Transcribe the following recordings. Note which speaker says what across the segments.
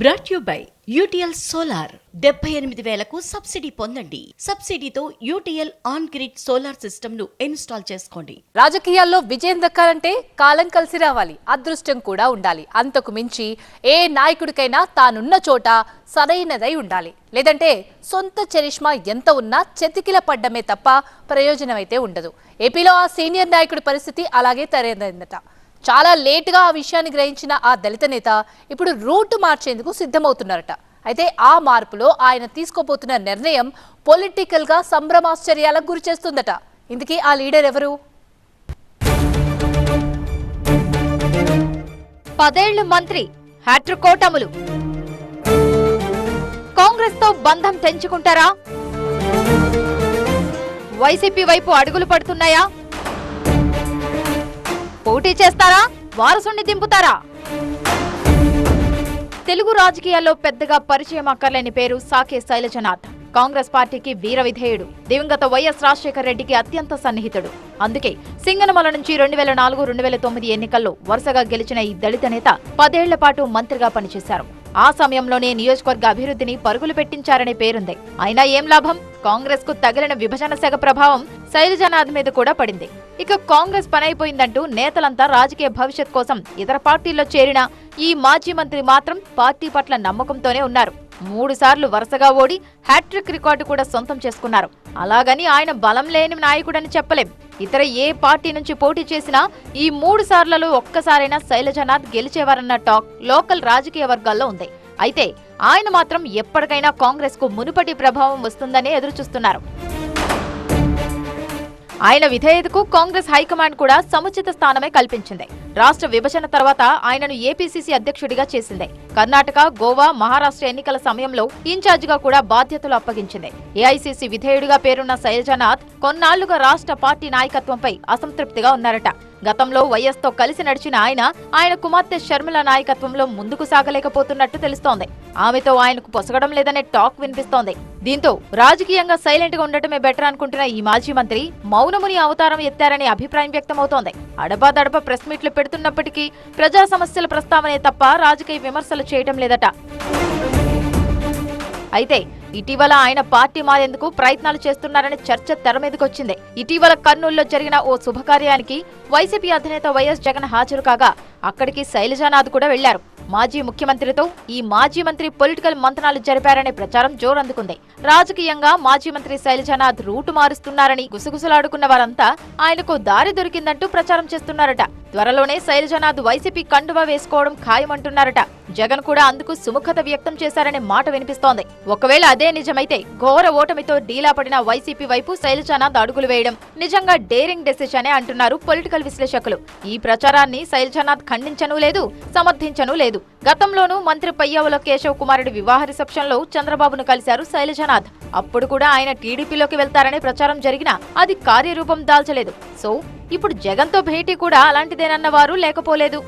Speaker 1: Brought you by UTL solar. డెబ్బై ఎనిమిది వేలకు సబ్సిడీ పొందండి. సబ్సిడీతో యూటీఎల్ ఆన్ గ్రిడ్ సోలార్ సిస్టమ్ను ఇన్స్టాల్ చేసుకోండి.
Speaker 2: రాజకీయాల్లో విజయం దక్కాలంటే కాలం కలిసి రావాలి. అదృష్టం కూడా ఉండాలి. అంతకు మించి ఏ నాయకుడికైనా తానున్న చోట సరైనదై ఉండాలి. లేదంటే సొంత చరిష్మా ఎంత ఉన్నా చెతికిల పడ్డమే తప్ప ప్రయోజనం అయితే ఉండదు. ఏపీలో ఆ సీనియర్ నాయకుడి పరిస్థితి అలాగే తరైందట చాలా లేటుగా ఆ విషయాన్ని గ్రహించిన ఆ దళిత నేత ఇప్పుడు రూటు మార్చేందుకు సిద్ధమవుతున్నారట. అయితే ఆ మార్పులో ఆయన తీసుకోబోతున్న నిర్ణయం పొలిటికల్గా సంభ్రమాశ్చర్యాలకు గురి చేస్తుందట. ఇందుకే ఆ లీడర్ ఎవరు?
Speaker 3: పదేళ్ళు మంత్రి హ్యాట్రికోటములు. కాంగ్రెస్తో కాంగ్రెస్తో బంధం తెంచుకుంటారా? వైసీపీ వైపు అడుగులు పడుతున్నాయా? పోటీ చేస్తారా? వారసుని దింపుతారా? తెలుగు రాజకీయాల్లో పెద్దగా పరిచయం అక్కర్లేని పేరు సాకే శైలజనాథ్. కాంగ్రెస్ పార్టీకి వీర విధేయుడు. దివంగత వైఎస్ రాజశేఖర రెడ్డికి అత్యంత సన్నిహితుడు. అందుకే సింగనమల నుంచి రెండు వేల నాలుగు రెండు వేల తొమ్మిది ఎన్నికల్లో వరుసగా గెలిచిన ఈ దళిత నేత పదేళ్ళ పాటు మంత్రిగా పనిచేశారు. ఆ సమయంలోనే నియోజకవర్గ అభివృద్ధిని పరుగులు పెట్టించారనే పేరుంది. అయినా ఏం లాభం? కాంగ్రెస్కు తగిలిన విభజన శాఖ ప్రభావం శైలజనాథ్ మీద కూడా పడింది. ఇక కాంగ్రెస్ పనైపోయిందంటూ నేతలంతా రాజకీయ భవిష్యత్ కోసం ఇతర పార్టీల్లో చేరిన ఈ మాజీ మంత్రి మాత్రం పార్టీ పట్ల నమ్మకంతోనే ఉన్నారు. మూడుసార్లు వరుసగా ఓడి హ్యాట్రిక్ రికార్డు కూడా సొంతం చేసుకున్నారు. అలాగని ఆయన బలం లేని నాయకుడని చెప్పలేం. ఇతర ఏ పార్టీ నుంచి పోటీ చేసినా ఈ మూడు సార్లలో ఒక్కసారైనా శైలజనాథ్ గెలిచేవారన్న టాక్ లోకల్ రాజకీయ వర్గాల్లో ఉంది. అయితే ఆయన మాత్రం ఎప్పటికైనా కాంగ్రెస్కు మునుపటి ప్రభావం వస్తుందని ఎదురుచూస్తున్నారు. ఆయన విధేయతకు కాంగ్రెస్ హైకమాండ్ కూడా సముచిత స్థానమే కల్పించింది. రాష్ట్ర విభజన తర్వాత ఆయనను ఏపీసీసీ అధ్యక్షుడిగా చేసింది. కర్ణాటక గోవా మహారాష్ట్ర ఎన్నికల సమయంలో ఇన్ఛార్జిగా కూడా బాధ్యతలు అప్పగించింది. ఏఐసీసీ విధేయుడిగా పేరున్న శైలజనాథ్ కొన్నాళ్ళుగా రాష్ట్ర పార్టీ నాయకత్వంపై అసంతృప్తిగా ఉన్నారట. గతంలో వైఎస్తో కలిసి నడిచిన ఆయన ఆయన కుమార్తె షర్మిల నాయకత్వంలో ముందుకు సాగలేకపోతున్నట్టు తెలుస్తోంది. ఆమెతో ఆయనకు పొసగడం లేదనే టాక్ వినిపిస్తోంది. దీంతో రాజకీయంగా సైలెంట్గా ఉండటమే బెటర్ అనుకుంటున్న ఈ మాజీ మంత్రి మౌనముని అవతారం ఎత్తారనే అభిప్రాయం వ్యక్తమవుతోంది. అడపాదడప ప్రెస్ మీట్లు పెడుతున్నప్పటికీ ప్రజా సమస్యల ప్రస్తావనే తప్ప రాజకీయ విమర్శలు చేయటం లేదట. అయితే ఇటీవల ఆయన పార్టీ మారేందుకు ప్రయత్నాలు చేస్తున్నారని చర్చ తెర మీదకొచ్చింది. ఇటీవల కర్నూలులో జరిగిన ఓ శుభకార్యానికి వైసీపీ అధినేత వైఎస్ జగన్ హాజరు కాగా అక్కడికి శైలజానాథ్ కూడా వెళ్ళారు. మాజీ ముఖ్యమంత్రితో ఈ మాజీ మంత్రి పొలిటికల్ మంతనాలు జరిపారనే ప్రచారం జోరందుకుంది. రాజకీయంగా మాజీ మంత్రి శైలజానాథ్ రూటు మారుస్తున్నారని గుసగుసలాడుకున్న వారంతా ఆయనకు దారి దొరికిందంటూ ప్రచారం చేస్తున్నారట. త్వరలోనే శైలజానాథ్ వైసీపీ కండువా వేసుకోవడం ఖాయమంటున్నారట. జగన్ కూడా అందుకు సుముఖత వ్యక్తం చేశారనే మాట వినిపిస్తోంది. ఒకవేళ అదే అదే నిజమైతే ఘోర ఓటమితో డీలా పడిన వైసీపీ వైపు శైలజానాథ్ అడుగులు వేయడం నిజంగా డేరింగ్ డెసిషన్ అంటున్నారు పొలిటికల్ విశ్లేషకులు. ఈ ప్రచారాన్ని శైలజానాథ్ ఖండించను లేదు సమర్థించను లేదు. గతంలోనూ మంత్రి పయ్యావుల కేశవ్ కుమారుడి వివాహ రిసెప్షన్లో చంద్రబాబును కలిశారు శైలజానాథ్. అప్పుడు కూడా ఆయన టీడీపీలోకి వెళ్తారనే ప్రచారం జరిగినా అది కార్యరూపం దాల్చలేదు. సో ఇప్పుడు జగన్తో భేటీ కూడా అలాంటిదేనన్న వారు లేకపోలేదు.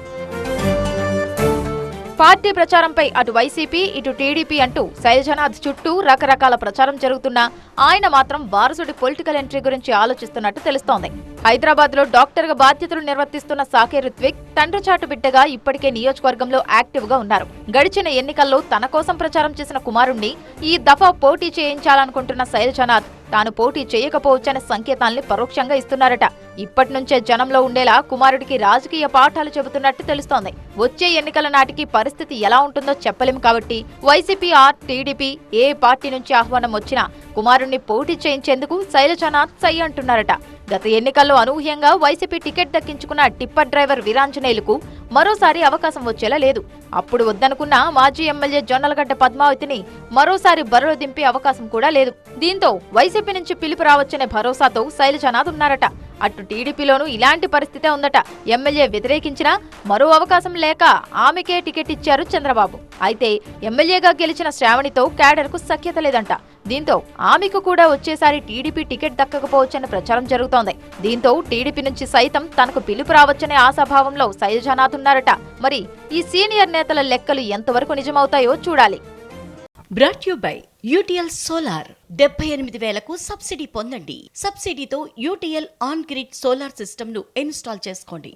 Speaker 3: పార్టీ ప్రచారంపై అటు వైసీపీ ఇటు టీడీపీ అంటూ శైలజనాథ్ చుట్టూ రకరకాల ప్రచారం జరుగుతున్నా ఆయన మాత్రం వారసుడి పొలిటికల్ ఎంట్రీ గురించి ఆలోచిస్తున్నట్టు తెలుస్తోంది. హైదరాబాద్లో డాక్టర్గా బాధ్యతలు నిర్వర్తిస్తున్న సాకే రుత్విక్ తండ్రి చాటు బిడ్డగా ఇప్పటికే నియోజకవర్గంలో యాక్టివ్గా ఉన్నారు. గడిచిన ఎన్నికల్లో తన కోసం ప్రచారం చేసిన కుమారుణ్ణి ఈ దఫా పోటీ చేయించాలనుకుంటున్న శైలజనాథ్ తాను పోటీ చేయకపోవచ్చనే సంకేతాల్ని పరోక్షంగా ఇస్తున్నారట. ఇప్పటి నుంచే జనంలో ఉండేలా కుమారుడికి రాజకీయ పాఠాలు చెబుతున్నట్టు తెలుస్తోంది. వచ్చే ఎన్నికల నాటికి పరిస్థితి ఎలా ఉంటుందో చెప్పలేం కాబట్టి వైసీపీ ఆర్ టీడీపీ ఏ పార్టీ నుంచి ఆహ్వానం వచ్చినా కుమారుణ్ణి పోటీ చేయించేందుకు శైలజనాథ్ సై అంటున్నారట. గత ఎన్నికల్లో అనూహ్యంగా వైసీపీ టికెట్ దక్కించుకున్న టిప్పర్ డ్రైవర్ వీరాంజనేయులకు మరోసారి అవకాశం వచ్చేలా లేదు. అప్పుడు వద్దనుకున్న మాజీ ఎమ్మెల్యే జొన్నలగడ్డ పద్మావతిని మరోసారి బరిలో దింపే అవకాశం కూడా లేదు. దీంతో వైసీపీ నుంచి పిలుపు రావచ్చనే భరోసాతో శైలజనాథ్ ఉన్నారట అటు టీడీపీలోనూ ఇలాంటి పరిస్థితే ఉందట. ఎమ్మెల్యే వ్యతిరేకించినా మరో అవకాశం లేక ఆమెకే టికెట్ ఇచ్చారు చంద్రబాబు. అయితే ఎమ్మెల్యేగా గెలిచిన శ్రావణితో క్యాడర్కు సఖ్యత లేదంట. దీంతో ఆమెకు కూడా వచ్చేసారి టీడీపీ టికెట్ దక్కకపోవచ్చన్న ప్రచారం జరుగుతోంది. దీంతో టీడీపీ నుంచి సైతం తనకు పిలుపు రావచ్చనే ఆశాభావంలో శైలజానాథ్ ఉన్నారట మరి ఈ సీనియర్ నేతల లెక్కలు ఎంతవరకు నిజమవుతాయో చూడాలి.
Speaker 1: Brought you by UTL solar డెబ్బై ఎనిమిది వేలకు సబ్సిడీ పొందండి. సబ్సిడీతో యూటీఎల్ ఆన్ గ్రిడ్ సోలార్ సిస్టమ్ను ఇన్స్టాల్ చేసుకోండి.